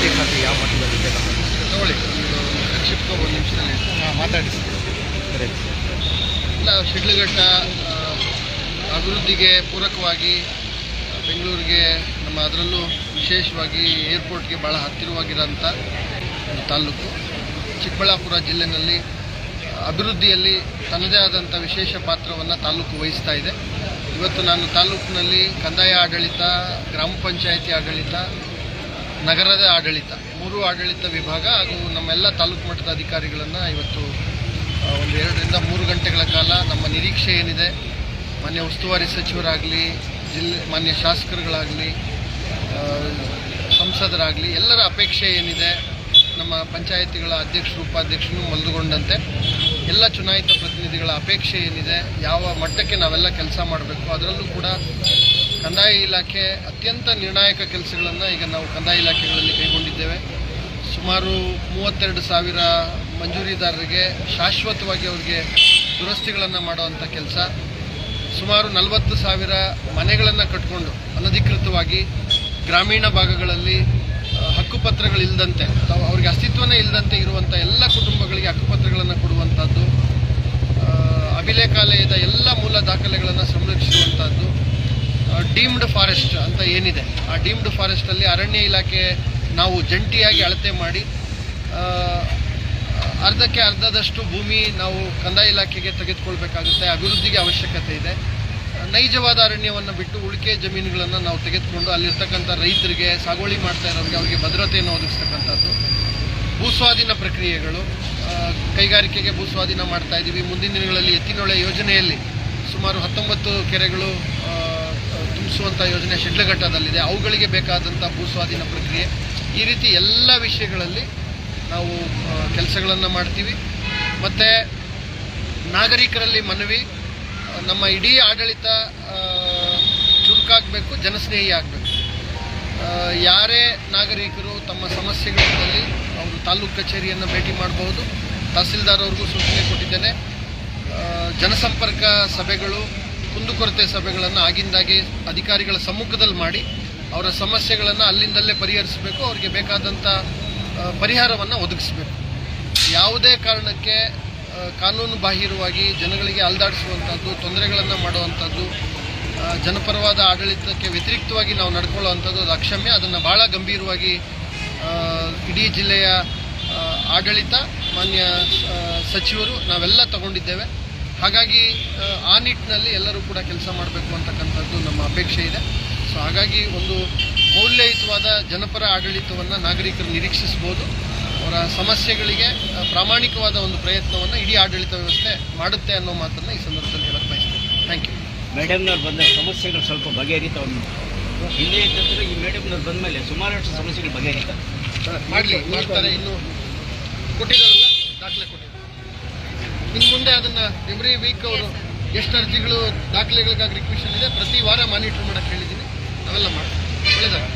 ವಸತಿ ಖಾತೆ ಯಾವ ಮಟ್ಟದಲ್ಲಿದೆ ನೋಡಿ ಸಂಕ್ಷಿಪ್ತ ಒಂದು ನಿಮಿಷದಲ್ಲಿ ಮಾತಾಡಿ ಸರಿ. ಇಲ್ಲ ಶಿಡ್ಲಘಟ್ಟ ಅಭಿವೃದ್ಧಿಗೆ ಪೂರಕವಾಗಿ ಬೆಂಗಳೂರಿಗೆ ನಮ್ಮ ಅದರಲ್ಲೂ ವಿಶೇಷವಾಗಿ ಏರ್ಪೋರ್ಟ್ಗೆ ಭಾಳ ಹತ್ತಿರವಾಗಿರೋಂಥ ಒಂದು ತಾಲೂಕು ಚಿಕ್ಕಬಳ್ಳಾಪುರ ಜಿಲ್ಲೆಯಲ್ಲಿ ಅಭಿವೃದ್ಧಿಯಲ್ಲಿ ತನ್ನದೇ ಆದಂಥ ವಿಶೇಷ ಪಾತ್ರವನ್ನು ತಾಲೂಕು ವಹಿಸ್ತಾ ಇದೆ. ಇವತ್ತು ನಾನು ತಾಲೂಕಿನಲ್ಲಿ ಕಂದಾಯ ಆಡಳಿತ ಗ್ರಾಮ ಪಂಚಾಯಿತಿ ಆಡಳಿತ ನಗರದ ಆಡಳಿತ, ಮೂರು ಆಡಳಿತ ವಿಭಾಗ ಹಾಗೂ ನಮ್ಮೆಲ್ಲ ತಾಲೂಕು ಮಟ್ಟದ ಅಧಿಕಾರಿಗಳನ್ನು ಇವತ್ತು ಒಂದು ಎರಡರಿಂದ ಮೂರು ಗಂಟೆಗಳ ಕಾಲ ನಮ್ಮ ನಿರೀಕ್ಷೆ ಏನಿದೆ, ಮಾನ್ಯ ಉಸ್ತುವಾರಿ ಸಚಿವರಾಗಲಿ, ಜಿಲ್ಲೆ, ಮಾನ್ಯ ಶಾಸಕರುಗಳಾಗಲಿ ಸಂಸದರಾಗಲಿ, ಎಲ್ಲರ ಅಪೇಕ್ಷೆ ಏನಿದೆ, ನಮ್ಮ ಪಂಚಾಯಿತಿಗಳ ಅಧ್ಯಕ್ಷರು ಉಪಾಧ್ಯಕ್ಷರು ಮಲ್ದುಗೊಂಡಂತೆ, ಎಲ್ಲ ಚುನಾಯಿತ ಪ್ರತಿನಿಧಿಗಳ ಅಪೇಕ್ಷೆ ಏನಿದೆ, ಯಾವ ಮಟ್ಟಕ್ಕೆ ನಾವೆಲ್ಲ ಕೆಲಸ ಮಾಡಬೇಕು, ಅದರಲ್ಲೂ ಕೂಡ ಕಂದಾಯ ಇಲಾಖೆ ಅತ್ಯಂತ ನಿರ್ಣಾಯಕ ಕೆಲಸಗಳನ್ನು ಈಗ ನಾವು ಕಂದಾಯ ಇಲಾಖೆಗಳಲ್ಲಿ ಕೈಗೊಂಡಿದ್ದೇವೆ. ಸುಮಾರು ಮೂವತ್ತೆರಡು ಸಾವಿರ ಮಂಜೂರಿದಾರರಿಗೆ ಶಾಶ್ವತವಾಗಿ ಅವರಿಗೆ ದುರಸ್ತಿಗಳನ್ನು ಮಾಡುವಂಥ ಕೆಲಸ. ಸುಮಾರು ನಲವತ್ತು ಸಾವಿರ ಮನೆಗಳನ್ನು ಕಟ್ಕೊಂಡು ಅನಧಿಕೃತವಾಗಿ ಗ್ರಾಮೀಣ ಭಾಗಗಳಲ್ಲಿ ಹಕ್ಕುಪತ್ರಗಳಿಲ್ಲದಂತೆ ತಾವು ಅವ್ರಿಗೆ ಅಸ್ತಿತ್ವನೇ ಇಲ್ಲದಂತೆ ಇರುವಂಥ ಎಲ್ಲ ಕುಟುಂಬಗಳಿಗೆ ಹಕ್ಕುಪತ್ರಗಳನ್ನು ಕೊಡುವಂಥದ್ದು ಅಭಿಲೇಖಾಲಯದ ಎಲ್ಲ ಮೂಲ ದಾಖಲೆಗಳನ್ನು ಸಂರಕ್ಷಿಸುವಂಥದ್ದು ಡೀಮ್ಡ್ ಫಾರೆಸ್ಟ್ ಅಂತ ಏನಿದೆ? ಆ ಡೀಮ್ಡ್ ಫಾರೆಸ್ಟಲ್ಲಿ ಅರಣ್ಯ ಇಲಾಖೆ ನಾವು ಜಂಟಿಯಾಗಿ ಅಳತೆ ಮಾಡಿ ಅರ್ಧಕ್ಕೆ ಅರ್ಧದಷ್ಟು ಭೂಮಿ ನಾವು ಕಂದಾಯ ಇಲಾಖೆಗೆ ತೆಗೆದುಕೊಳ್ಬೇಕಾಗುತ್ತೆ. ಅಭಿವೃದ್ಧಿಗೆ ಅವಶ್ಯಕತೆ ಇದೆ. ನೈಜವಾದ ಅರಣ್ಯವನ್ನು ಬಿಟ್ಟು ಉಳಿಕೆ ಜಮೀನುಗಳನ್ನು ನಾವು ತೆಗೆದುಕೊಂಡು ಅಲ್ಲಿರ್ತಕ್ಕಂಥ ರೈತರಿಗೆ, ಸಾಗುವಳಿ ಮಾಡ್ತಾ ಇರೋರಿಗೆ ಅವರಿಗೆ ಭದ್ರತೆಯನ್ನು ಒದಗಿಸ್ತಕ್ಕಂಥದ್ದು. ಭೂಸ್ವಾಧೀನ ಪ್ರಕ್ರಿಯೆಗಳು ಕೈಗಾರಿಕೆಗೆ ಭೂಸ್ವಾಧೀನ ಮಾಡ್ತಾ ಇದ್ದೀವಿ. ಮುಂದಿನ ದಿನಗಳಲ್ಲಿ ಎತ್ತಿನೊಳೆ ಯೋಜನೆಯಲ್ಲಿ ಸುಮಾರು ಹತ್ತೊಂಬತ್ತು ಕೆರೆಗಳು ಆ, ತುಂಬಿಸುವಂಥ ಯೋಜನೆ ಶಿಡ್ಲಘಟ್ಟದಲ್ಲಿದೆ. ಅವುಗಳಿಗೆ ಬೇಕಾದಂಥ ಭೂಸ್ವಾಧೀನ ಪ್ರಕ್ರಿಯೆ. ಈ ರೀತಿ ಎಲ್ಲ ವಿಷಯಗಳಲ್ಲಿ ನಾವು ಕೆಲಸಗಳನ್ನು ಮಾಡ್ತೀವಿ. ಮತ್ತು ನಾಗರಿಕರಲ್ಲಿ ಮನವಿ ನಮ್ಮ ಇಡೀ ಆಡಳಿತ ಚುರುಕಾಗಬೇಕು ಜನಸ್ನೇಹಿ ಆಗಬೇಕು. ಯಾರೇ ನಾಗರಿಕರು ತಮ್ಮ ಸಮಸ್ಯೆಗಳಲ್ಲಿ ಅವರು ತಾಲೂಕು ಕಚೇರಿಯನ್ನು ಭೇಟಿ ಮಾಡಬಹುದು ತಹಸೀಲ್ದಾರ್ ಅವ್ರಿಗೂ ಸೂಚನೆ ಕೊಟ್ಟಿದ್ದೇನೆ. ಜನಸಂಪರ್ಕ ಸಭೆಗಳು ಕುಂದುಕೊರತೆ ಸಭೆಗಳನ್ನು ಆಗಿಂದಾಗೆ ಅಧಿಕಾರಿಗಳ ಸಮ್ಮುಖದಲ್ಲಿ ಮಾಡಿ ಅವರ ಸಮಸ್ಯೆಗಳನ್ನು ಅಲ್ಲಿಂದಲ್ಲೇ ಪರಿಹರಿಸಬೇಕು, ಅವರಿಗೆ ಬೇಕಾದಂಥ ಪರಿಹಾರವನ್ನು ಒದಗಿಸಬೇಕು. ಯಾವುದೇ ಕಾರಣಕ್ಕೆ ಕಾನೂನು ಬಾಹಿರವಾಗಿ ಜನಗಳಿಗೆ ಅಲ್ದಾಡಿಸುವಂಥದ್ದು ತೊಂದರೆಗಳನ್ನು ಮಾಡುವಂಥದ್ದು ಜನಪರವಾದ ಆಡಳಿತಕ್ಕೆ ವ್ಯತಿರಿಕ್ತವಾಗಿ ನಾವು ನಡ್ಕೊಳ್ಳುವಂಥದ್ದು ಅದು ಅಕ್ಷಮ್ಯ. ಅದನ್ನು ಭಾಳ ಗಂಭೀರವಾಗಿ ಇಡೀ ಜಿಲ್ಲೆಯ ಆಡಳಿತ, ಮಾನ್ಯ ಸಚಿವರು ನಾವೆಲ್ಲ ತಗೊಂಡಿದ್ದೇವೆ. ಹಾಗಾಗಿ ಆ, ನಿಟ್ಟಿನಲ್ಲಿ ಎಲ್ಲರೂ ಕೂಡ ಕೆಲಸ ಮಾಡಬೇಕು ಅಂತಕ್ಕಂಥದ್ದು ನಮ್ಮ ಅಪೇಕ್ಷೆ ಇದೆ. ಸೊ ಹಾಗಾಗಿ ಒಂದು ಮೌಲ್ಯಯುತವಾದ ಜನಪರ ಆಡಳಿತವನ್ನು ನಾಗರಿಕರು ನಿರೀಕ್ಷಿಸ್ಬೋದು ಅವರ ಸಮಸ್ಯೆಗಳಿಗೆ ಪ್ರಾಮಾಣಿಕವಾದ ಒಂದು ಪ್ರಯತ್ನವನ್ನು ಇಡೀ ಆಡಳಿತ ವ್ಯವಸ್ಥೆ ಮಾಡುತ್ತೆ ಅನ್ನೋ ಮಾತನ್ನು ಈ ಸಂದರ್ಭದಲ್ಲಿ ಹೇಳಕ್ಕೆ ಬಯಸ್ತೇನೆ ಥ್ಯಾಂಕ್ ಯು ಮೇಡಮ್ನವ್ರು ಬಂದ ಸಮಸ್ಯೆಗಳು ಸ್ವಲ್ಪ ಬಗೆಹರಿತವನ್ನು ಹಿಂದೆ ಇದ್ದಂದ್ರೆ ಈ ಮೇಡಮ್ನವ್ರು ಬಂದ ಮೇಲೆ ಸುಮಾರಷ್ಟು ಸಮಸ್ಯೆಗಳು ಬಗೆಹರಿತ. ಮಾಡಲಿ. ಮಾಡ್ತಾರೆ. ಇನ್ನು ಕೊಟ್ಟಿದ್ದಾರಲ್ಲ ದಾಖಲೆ ಕೊಟ್ಟಿದ್ದಾರೆ. ಇನ್ನು ಮುಂದೆ ಅದನ್ನು ಎವ್ರಿ ವೀಕ್ ಅವರು ಎಷ್ಟು ಅರ್ಜಿಗಳು ದಾಖಲೆಗಳಿಗಾಗಿ ರಿಕ್ವೆಷನ್ ಇದೆ ಪ್ರತಿ ವಾರ ಮಾನಿಟರ್ ಮಾಡಕ್ಕೆ ಹೇಳಿದ್ದೀನಿ. ಅವೆಲ್ಲ ಮಾಡ್ತೀವಿ. ಒಳ್ಳೆಯದಾಗ